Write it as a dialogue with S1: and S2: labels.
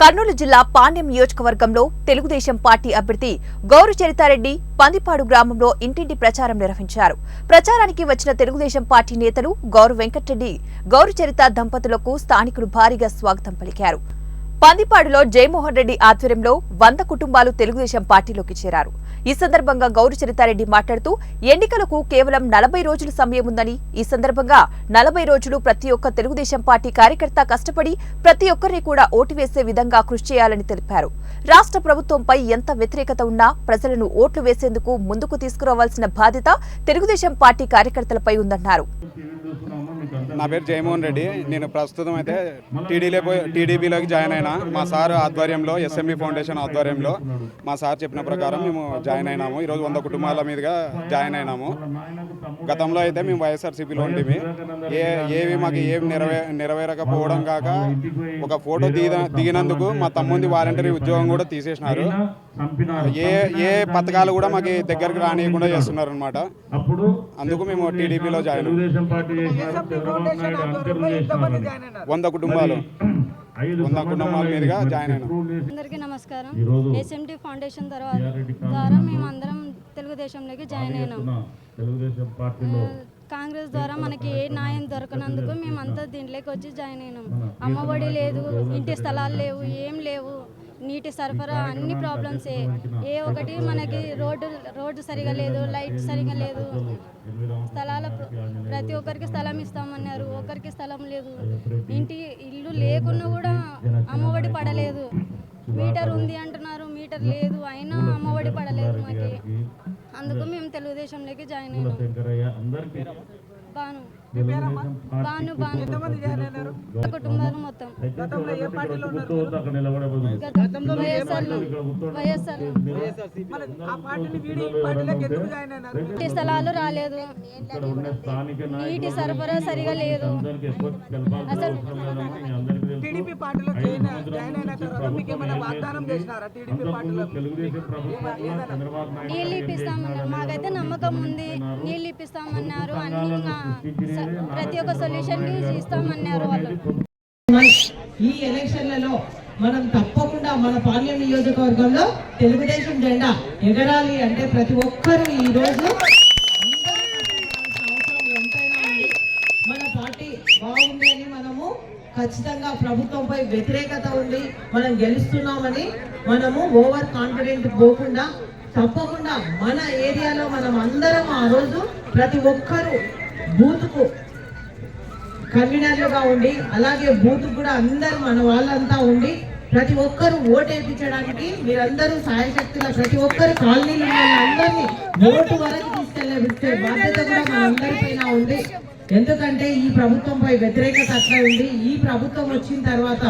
S1: కర్నూలు జిల్లా పాండ్యం నియోజకవర్గంలో తెలుగుదేశం పార్టీ అభ్యర్థి గౌరు చరితారెడ్డి పందిపాడు గ్రామంలో ఇంటింటి ప్రచారం నిర్వహించారు. ప్రచారానికి వచ్చిన తెలుగుదేశం పార్టీ నేతలు గౌరు వెంకటరెడ్డి గౌరు చరిత దంపతులకు స్థానికులు భారీగా స్వాగతం పలికారు. పందిపాడులో జయమోహన్ రెడ్డి ఆధ్వర్యంలో వంద కుటుంబాలు తెలుగుదేశం పార్టీలోకి చేరారు. ఈ సందర్భంగా గౌరు చరితారెడ్డి మాట్లాడుతూ ఎన్నికలకు కేవలం నలభై రోజులు సమయం ఉందని ఈ సందర్భంగా నలభై రోజులు ప్రతి ఒక్క తెలుగుదేశం పార్టీ కార్యకర్త కష్టపడి ప్రతి ఒక్కరిని కూడా ఓటు వేసే విధంగా కృషి చేయాలని తెలిపారు. రాష్ట్ర ప్రభుత్వంపై ఎంత వ్యతిరేకత ఉన్నా ప్రజలను ఓట్లు వేసేందుకు ముందుకు తీసుకురావాల్సిన బాధ్యత తెలుగుదేశం పార్టీ కార్యకర్తలపై ఉందన్నారు.
S2: నా పేరు జయమోహన్ రెడ్డి. నేను ప్రస్తుతం అయితే టీడీలో టీడీపీలోకి జాయిన్ అయినా. మా సార్ ఆధ్వర్యంలో ఎస్ఎంబి ఫౌండేషన్ ఆధ్వర్యంలో మా సార్ చెప్పిన ప్రకారం మేము జాయిన్ అయినాము. ఈరోజు వంద కుటుంబాల మీదుగా జాయిన్ అయినాము. గతంలో అయితే మేము వైఎస్ఆర్సీపీలో ఉంటిమి. ఏ ఏవి మాకు ఏవి నెరవే నెరవేరకపోవడం కాక ఒక ఫోటో దిగిన దిగినందుకు మా తమ్ముంది వాలంటరీ ఉద్యోగం కూడా తీసేసినారు. ఏ ఏ పథకాలు కూడా మాకు దగ్గరికి రానియకుండా చేస్తున్నారు అనమాట అందుకు మేము టీడీపీలో జాయిన్. వంద కుటుంబాలు. వంద కుటుంబాల మీదుగా జాయిన్ అయినాం.
S3: అందరికీ నమస్కారం. ఎస్ఎంటీ ఫౌండేషన్ తర్వాత ద్వారా మేము అందరం తెలుగుదేశంలోకి జాయిన్ అయినాం.
S4: తెలుగుదేశం పార్టీలో
S3: కాంగ్రెస్ ద్వారా మనకి ఏ న్యాయం దొరకనందుకు మేమంతా దీంట్లోకి వచ్చి జాయిన్ అయినాం. అమ్మఒడి లేదు ఇంటి స్థలాలు లేవు ఏం లేవు. నీటి సరఫరా అన్ని ప్రాబ్లమ్స్ ఏ. ఒకటి మనకి రోడ్డు రోడ్డు సరిగా లేదు లైట్ సరిగా లేదు. స్థలాల ప్రతి ఒక్కరికి స్థలం ఇస్తామన్నారు ఒకరికి స్థలం లేదు. ఇంటి ఇల్లు లేకున్నా కూడా అమ్మఒడి పడలేదు. మీటర్ ఉంది అంటున్నారు మీటర్ లేదు అయినా అమ్మఒడి పడలేదు మాకి. అందుకు మేము తెలుగుదేశంలోకి జాయిన్ అయినాం. బాను. కుటుంబాలు మొత్తం? స్థలాలు రాలేదు.
S4: ఇక్కడ ఉన్న స్థానిక
S3: నీటి సరఫరా సరిగా లేదు.
S4: నాయకులందరికీ
S5: జాయిన్ జాయిన్ అయిన తర్వాత మీకు ఏమైనా వాగ్దానం చేసినారా టీడీపీ పార్టీలో?
S4: అంతకుముందు తెలుగుదేశం ప్రభుత్వం చంద్రబాబు నాయుడు
S3: నీళ్ళు ఇప్పిస్తామన్నారు మాకైతే నమ్మకం ఉంది. నీళ్ళు ఇప్పిస్తామన్నారు అన్ని ప్రతి ఒక్క సొల్యూషన్ ఇస్తామన్నారు వాళ్ళు.
S6: ఈ ఎలక్షన్లలో మనం తప్పకుండా మన పార్లమెంట్ నియోజకవర్గంలో తెలుగుదేశం జెండా ఎగరాలి అంటే ప్రతి ఒక్కరూ ఈ రోజు అందరూ కష్టపడాల్సిన అవసరం ఎంతైనా ఉంది. మన పార్టీ బాగుంది అని మనము ఖచ్చితంగా ప్రభుత్వంపై వ్యతిరేకత ఉంది. మనం గెలుస్తున్నామని మనము ఓవర్ కాన్ఫిడెంట్ పోకుండా తప్పకుండా మన ఏరియాలో మనం అందరం ఆ రోజు ప్రతి ఒక్కరూ బూత్కు కన్వీనర్లుగా ఉండి అలాగే బూత్ కూడా అందరూ మన వాళ్ళంతా ఉండి ప్రతి ఒక్కరు ఓటు మీరందరూ సాయశక్తుల ప్రతి ఒక్కరు కాలనీలో అందరినీ ఓటు వరకు తీసుకెళ్ళే బాధ్యత కూడా మనందరిపైన ఉంది. ఎందుకంటే ఈ ప్రభుత్వంపై వ్యతిరేకత అట్లా ఉంది. ఈ ప్రభుత్వం వచ్చిన తర్వాత